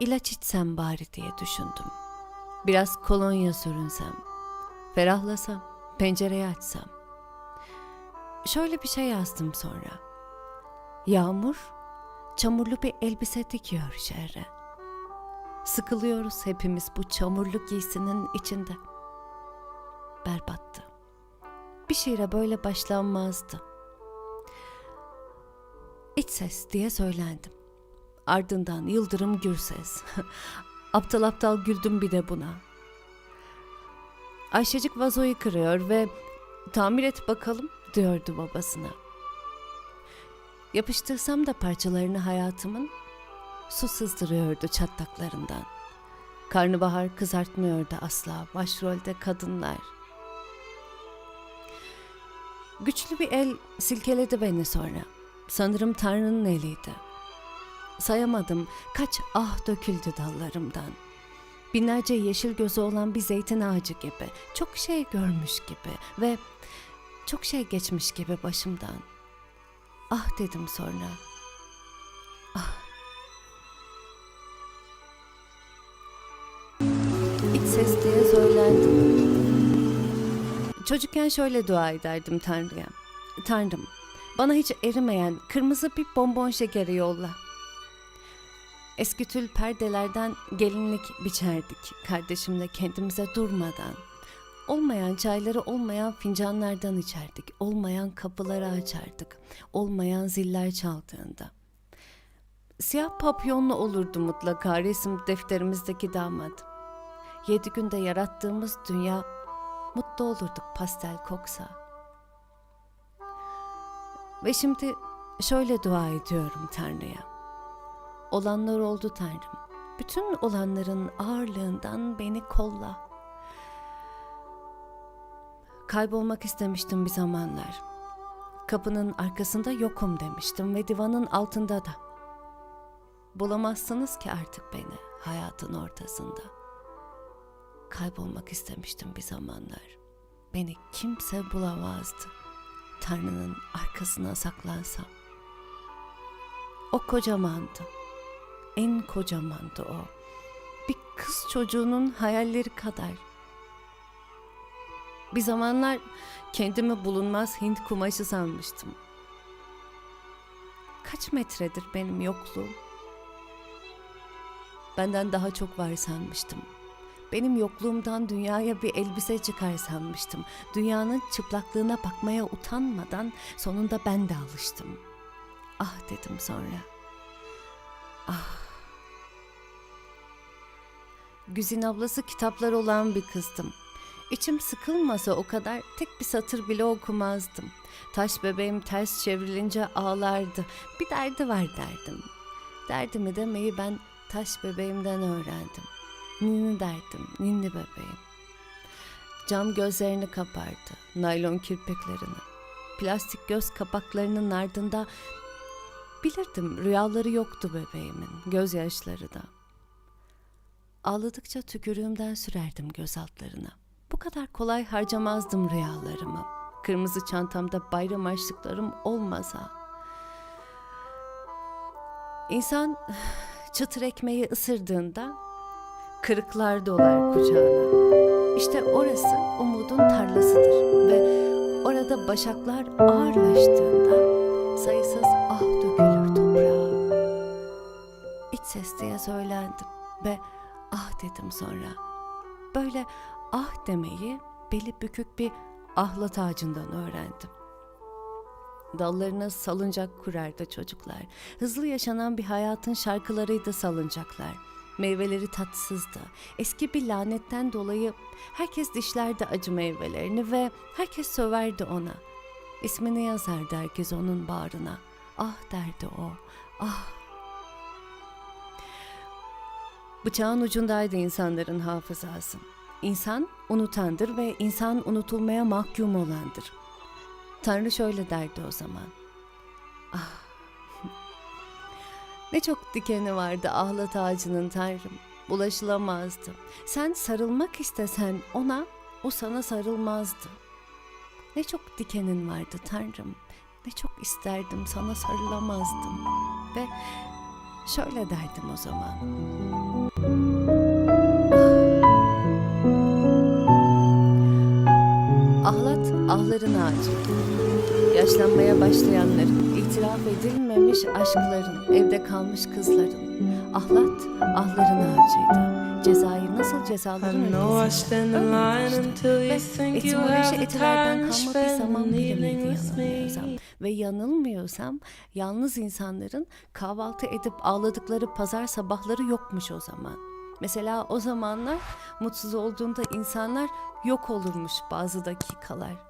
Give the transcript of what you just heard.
ilaç içsem bari diye düşündüm. Biraz kolonya sürünsem, ferahlasam, pencereyi açsam. Şöyle bir şey yazdım sonra. Yağmur, çamurlu bir elbise dikiyor şehre. Sıkılıyoruz hepimiz bu çamurlu giysinin içinde. Berbattı. Bir şiire böyle başlanmazdı. İç ses diye söylendim. Ardından Yıldırım Gürses. aptal aptal güldüm bir de buna. Ayşecik vazoyu kırıyor ve tamir et bakalım diyordu babasına. Yapıştırsam da parçalarını hayatımın su sızdırıyordu çatlaklarından. Karnabahar kızartmıyordu asla başrolde kadınlar. Güçlü bir el silkeledi beni sonra. Sanırım Tanrı'nın eliydi. Sayamadım kaç ah döküldü dallarımdan. Binlerce yeşil gözü olan bir zeytin ağacı gibi, çok şey görmüş gibi ve çok şey geçmiş gibi başımdan. Ah dedim sonra. Ah. İç ses diye söylendim. Çocukken şöyle dua ederdim Tanrı'ya. Tanrım, bana hiç erimeyen kırmızı bir bonbon şekeri yolla. Eski tül perdelerden gelinlik biçerdik kardeşimle kendimize durmadan. Olmayan çayları olmayan fincanlardan içerdik. Olmayan kapıları açardık. Olmayan ziller çaldığında. Siyah papyonlu olurdu mutlaka resim defterimizdeki damat. Yedi günde yarattığımız dünya mutlu olurduk pastel koksa. Ve şimdi şöyle dua ediyorum Tanrı'ya. Olanlar oldu Tanrım. Bütün olanların ağırlığından beni kolla. Kaybolmak istemiştim bir zamanlar. Kapının arkasında yokum demiştim ve divanın altında da. Bulamazsınız ki artık beni hayatın ortasında. Kaybolmak istemiştim bir zamanlar. Beni kimse bulamazdı. Tanrı'nın arkasına saklansam. O kocamandı. En kocamandı o. Bir kız çocuğunun hayalleri kadar. Bir zamanlar kendimi bulunmaz Hint kumaşı sanmıştım. Kaç metredir benim yokluğum? Benden daha çok var sanmıştım. Benim yokluğumdan dünyaya bir elbise çıkar sanmıştım. Dünyanın çıplaklığına bakmaya utanmadan sonunda ben de alıştım. Ah dedim sonra. Ah. Güzin ablası kitaplar olan bir kızdım. İçim sıkılmasa o kadar tek bir satır bile okumazdım. Taş bebeğim ters çevrilince ağlardı. Bir derdi var derdim. Derdimi demeyi ben taş bebeğimden öğrendim. Ninni derdim, ninni bebeğim. Cam gözlerini kapardı, naylon kirpiklerini. Plastik göz kapaklarının ardında bilirdim rüyaları yoktu bebeğimin, gözyaşları da. Ağladıkça tükürüğümden sürerdim göz altlarına. Bu kadar kolay harcamazdım rüyalarımı. Kırmızı çantamda bayram harçlıklarım olmasa. İnsan çıtır ekmeği ısırdığında kırıklar dolar kucağına. İşte orası umudun tarlasıdır ve orada başaklar ağırlaştığında sayısız ah dökülür toprağa. İç ses diye söylendim ve ah dedim sonra. Böyle ah demeyi beli bükük bir ahlat ağacından öğrendim. Dallarına salıncak kurardı çocuklar. Hızlı yaşanan bir hayatın şarkılarıydı salıncaklar. Meyveleri tatsızdı. Eski bir lanetten dolayı herkes dişlerdi acı meyvelerini ve herkes söverdi ona. İsmini yazardı herkes onun bağrına. Ah derdi o. Ah. Bıçağın ucundaydı insanların hafızası. İnsan unutandır ve insan unutulmaya mahkum olandır. Tanrı şöyle derdi o zaman. Ah. Ne çok dikeni vardı ahlat ağacının Tanrım. Ulaşılamazdı. Sen sarılmak istesen ona, o sana sarılmazdı. Ne çok dikenin vardı Tanrım. Ne çok isterdim sana sarılamazdım. Ve Şöyle derdim o zaman. Ahlat ahların ağacı. Yaşlanmaya başlayanların, itiraf edilmemiş aşkların, evde kalmış kızların. Ahlat ahların ağacıydı. I cezaların know I ülkesinde. stand in Öyle line işte. until you Ve etimoloji etilerden kalma bir zaman an bilimiydi yanılmıyorsam. Ve yanılmıyorsam yalnız insanların kahvaltı edip ağladıkları pazar sabahları yokmuş o zaman. Mesela o zamanlar mutsuz olduğunda insanlar yok olurmuş bazı dakikalar.